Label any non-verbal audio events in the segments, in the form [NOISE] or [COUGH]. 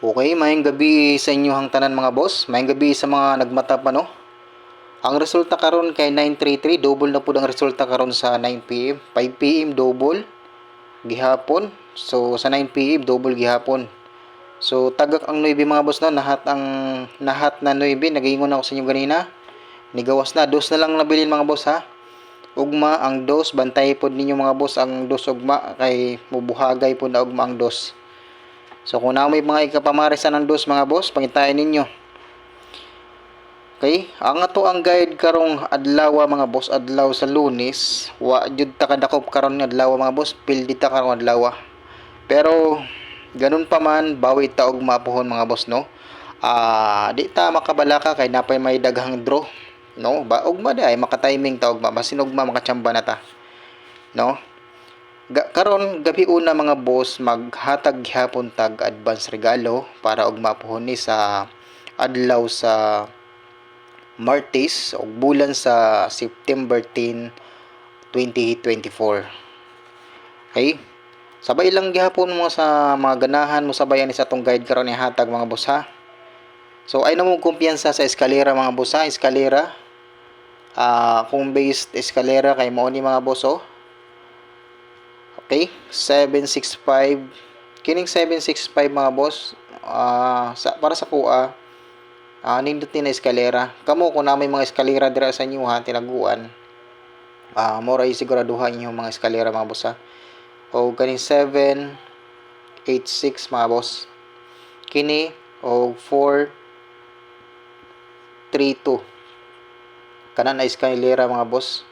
Okay, mayang gabi sa inyo hang tanan mga boss. Mayang gabi sa mga nagmata pa no. Ang resulta karon kay 933, double na pud ang resulta karon sa 9 PM. 5 PM double gihapon. So sa 9 PM double gihapon. So tagak ang 9 mga boss no, nahat ang nahat na 9 nagingon ako sa inyo ganina. Nigawas na, dos na lang nabilin mga boss ha. Ugma ang dos, bantay pod ninyo mga boss ang dos ugma kay mubuhagay pod na ugma ang dos. So kung na may mga ikapamarisan ng dos mga boss, pangitain ninyo. Okay, ang ato ang guide karong adlaw mga boss, adlaw sa Lunes, wa jud ta kadakop karon nga adlaw mga boss, pildi ta karong adlaw. Pero ganun pa man, bawi ta og mapuhon mga boss no. Ah, di ta makabalaka kay napay may daghang draw, no? Ba ugma di ay maka-timing ta ugma, basin ugma makachamba na ta. No? Karon gabi una mga boss maghatag gihapon tag advance regalo para og mapuhon ni sa adlaw sa Martes o bulan sa September 10 2024. Okay? Sabay lang gihapon mo sa mga ganahan mo sabayan ni sa tong guide karon ni hatag mga boss ha. So ay na mo kumpiyansa sa eskalera mga boss ha, eskalera. Ah, kung based eskalera kay mo ni mga boss oh. Okay, 765. Kining 765 mga boss, ah sa, para sa kuha, ah nindutin na eskalera. Kamo kung na may mga eskalera dira sa inyo ha, tinaguan. Ah, mo ray siguraduhan inyo mga eskalera mga boss ha. O kaning 7 86 mga boss. Kini o 4 32. Kanan na eskalera mga boss.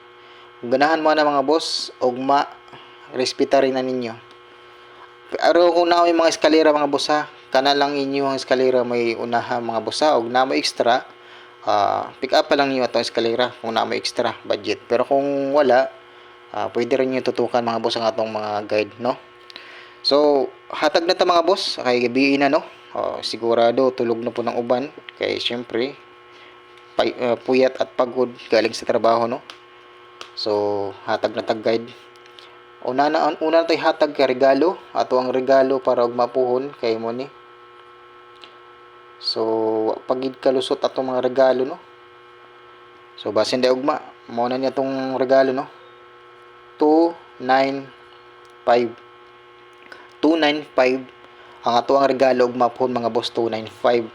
Ganahan mo na mga boss, ugma respeta rin na ninyo. Pero kung na may mga eskalera mga boss kana lang inyo ang eskalera may unaha mga boss og na mo extra, ah, pick up pa lang niyo atong eskalera kung na mo extra budget. Pero kung wala, ah, pwede rin niyo tutukan mga boss ang atong mga guide, no? So, hatag na ta mga boss, kay gabi na no. Oh, sigurado tulog na po ng uban kay syempre pay, ah, puyat at pagod galing sa trabaho no. So, hatag na tag guide. Una na una na tay hatag kay regalo, ato ang regalo para og mapuhon kay mo ni. So, pagid kalusot ato mga regalo no. So, basin day ugma, mo na niya tong regalo no. 295 295 ang ato ang regalo og mapuhon mga boss 295.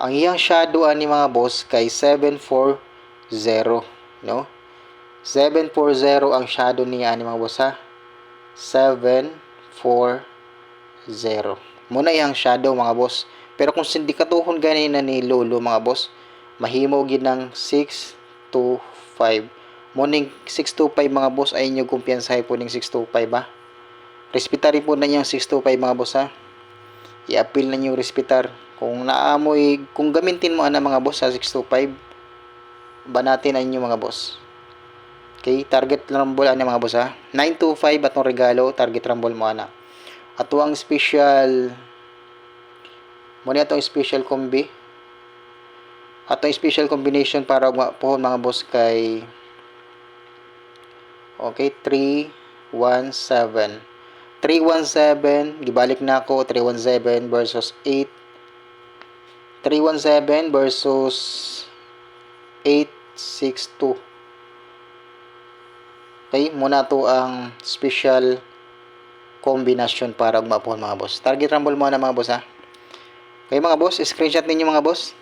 Ang iyang shadow ani mga boss kay 740 no. 740 ang shadow niya ani mga boss ha. 740. Muna iyang shadow mga boss. Pero kung sindikatuhon gani na ni Lolo mga boss, mahimo gid ng 625. Morning 625 mga boss ay inyo kumpiyansahay po ning 625 ba. Respetari po na niyang 625 mga boss ha. I-appeal na niyo respetar. Kung naamoy, kung gamitin mo ana mga boss sa 625, banatin na inyo mga boss. Okay, target rumble ana mga boss ha. 925 atong regalo, target rumble mo ana. Ato ang special mo ni atong special combi. Atong special combination para po mga boss kay Okay, 317. 317, gibalik na ako 317 versus 8 317 versus 862 Okay, muna to ang special combination para mapuhon mga boss. Target rumble muna mga boss ha. Okay mga boss, screenshot ninyo mga boss.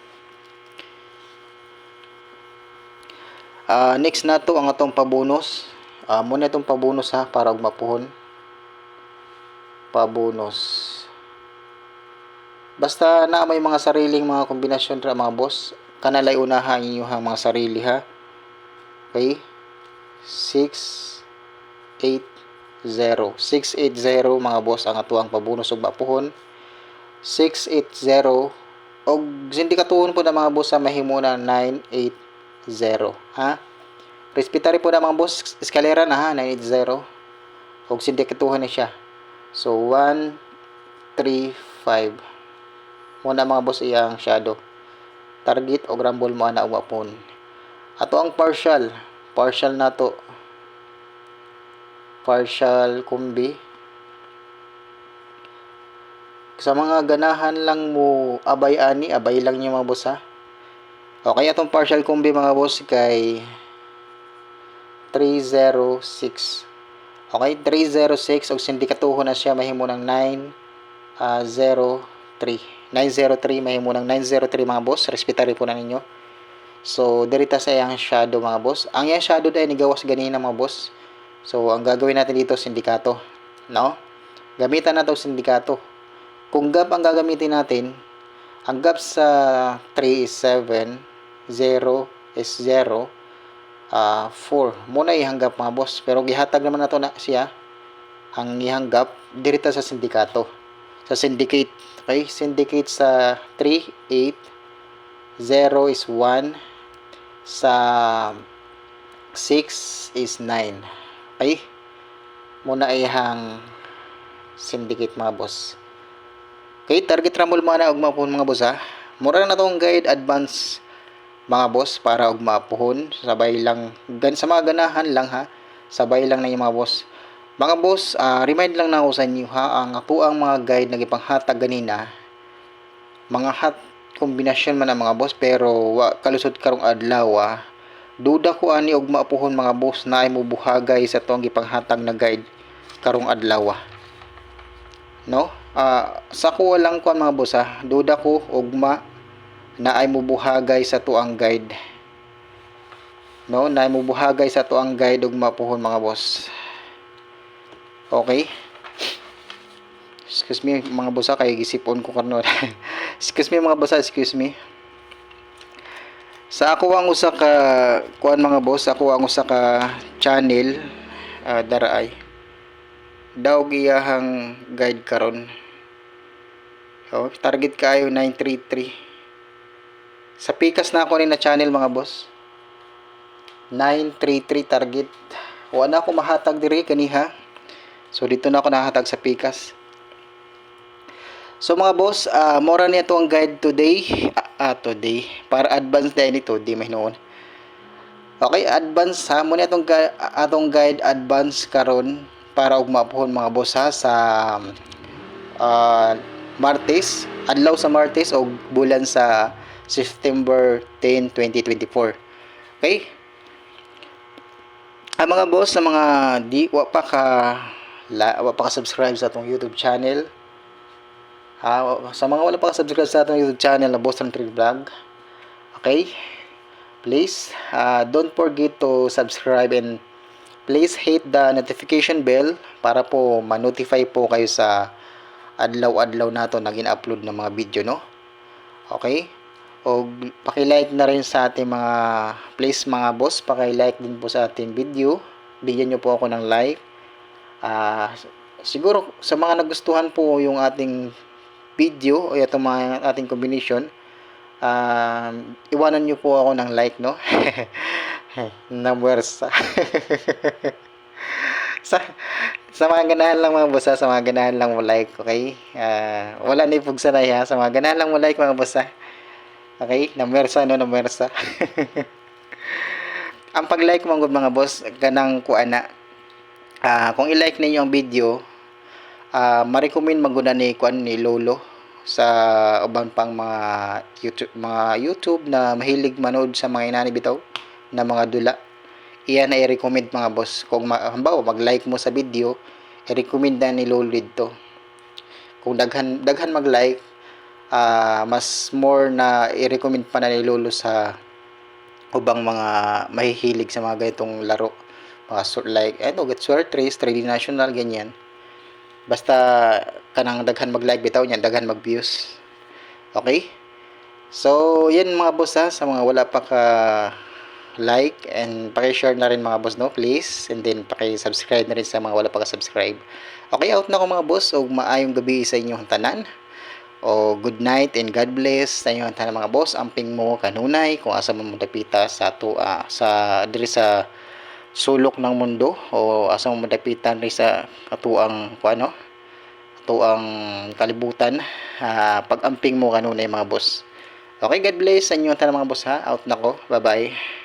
Ah, next na to ang atong pabonus. Ah, muna itong pabonus ha para mapuhon. Pabonus. Basta na may mga sariling mga kombinasyon ra mga boss, kanalay unahan ninyo ha mga sarili ha. Okay? 6 8 0 680 mga boss ang atuang pabonus ug mapuhon. 680 og sindikatuhon po na mga boss sa mahimo na 980 ha? Respetari po na mga boss eskalera na ha? 980 og sindikatuhan na siya. So 1 3 5 muna mga boss iyang shadow. Target og rumble mo ana ug mapon ato ang partial partial na to partial kumbi Sa mga ganahan lang mo abay ani, abay lang niyo mga boss ha. Okay, atong partial combi mga boss kay 306. Okay, 306 og sindikatuho na siya mahimo ng 9 ah, 03. 903 mahimo ng 903 mga boss. Respetary po na ninyo. So, dirita sa iyang shadow mga boss. Ang iyang shadow ay nigawas ganina mga boss. So, ang gagawin natin dito sindikato, no? Gamitan na 'tong sindikato. Kung gap ang gagamitin natin, ang gap sa 3 is 7, 0 is 0, ah 4. Muna ihanggap mga boss. Pero gihatag naman nato na siya ang ihanggap dirita sa sindikato. Sa syndicate. Okay? Syndicate sa 3, 8, 0 is 1, sa 6 is 9. Okay? Muna ihang syndicate mga boss. Okay, target ramol mana og mapuhon mga boss ha. Mura na tong guide advance mga boss para og mapuhon sabay lang gan sa mga ganahan lang ha. Sabay lang na yung mga boss. Mga boss, ah, remind lang na ako sa inyo ha, ang ato ang mga guide na gipanghatag ganina. Mga hot kombinasyon man ang mga boss pero wa kalusot karong adlaw ah. Duda ko ani og maapuhon mga boss na ay mubuhagay sa tong gipanghatag na guide karong adlaw. ah. No? Ah, sa ko lang ko mga boss ha. Duda ko ugma na ay mubuhagay sa tuang guide. No, na ay mubuhagay sa tuang guide ug mapuhon mga boss. Okay? Excuse me mga boss ha, kay gisipon ko karon. [LAUGHS] excuse me mga boss excuse me. Sa ako ang usa ka kuan mga boss, ako ang usa ka channel ah, daraay. Daw giyahang guide karon. Oh, target kayo 933. Sa pikas na ako ni na channel mga boss. 933 target. Wala ako mahatag diri kaniha. So dito na ako nahatag sa pikas. So mga boss, ah mora niya to ang guide today. Ah, today. Para advance na nito, di may noon. Okay, advance ha. Muna itong, atong guide advance karon para og mapuhon mga boss ha sa ah, Martes, adlaw sa Martes o bulan sa September 10, 2024. Okay? Ang mga boss na mga di wa pa la, wa pa subscribe sa atong YouTube channel. Wa- sa mga wala pa subscribe sa atong YouTube channel na Boss Tree Vlog. Okay? Please, uh, don't forget to subscribe and please hit the notification bell para po ma-notify po kayo sa adlaw-adlaw nato na gina-upload ng mga video, no? Okay? O paki-like na rin sa ating mga please mga boss, paki-like din po sa ating video. Bigyan niyo po ako ng like. Ah, siguro sa mga nagustuhan po yung ating video o itong mga ating combination, um, iwanan niyo po ako ng like, no? [LAUGHS] Namuwersa. [LAUGHS] sa sa mga ganahan lang mga boss ha, sa mga ganahan lang mo like, okay? Ah, wala na ipugsa na ha, sa mga ganahan lang mo like mga boss ha. Okay? Namersa no, namersa. [LAUGHS] ang pag-like mga mga boss, ganang kuana. Ah, kung i-like ninyo ang video, ah, ma-recommend maguna ni kuan ni Lolo sa uban pang mga YouTube mga YouTube na mahilig manood sa mga inani bitaw na mga dula. Iyan ay recommend mga boss. Kung halimbawa mag-like mo sa video i-recommend na ni Lolo dito. Kung daghan daghan mag-like ah, mas more na i-recommend pa na ni Lolo sa ubang mga mahihilig sa mga ganitong laro. Mga like ano get sword race 3D national ganyan basta kanang daghan mag-like bitaw niyan daghan mag-views. Okay? So yan mga boss ha sa mga wala pa ka like and paki-share na rin mga boss no? Please. And then paki-subscribe na rin sa mga wala pa ka-subscribe okay out na ko mga boss. Og maayong gabi sa inyong tanan. O good night and God bless sa inyong tanan mga boss. Amping mo kanunay kung asa mo dapita sa to ah, sa diri sa sulok ng mundo o asa mo madapitan rin sa katuang kuano katuang kalibutan ah, pag-amping mo kanunay mga boss. Okay God bless sa inyong tanan mga boss ha? Out na ko. Bye bye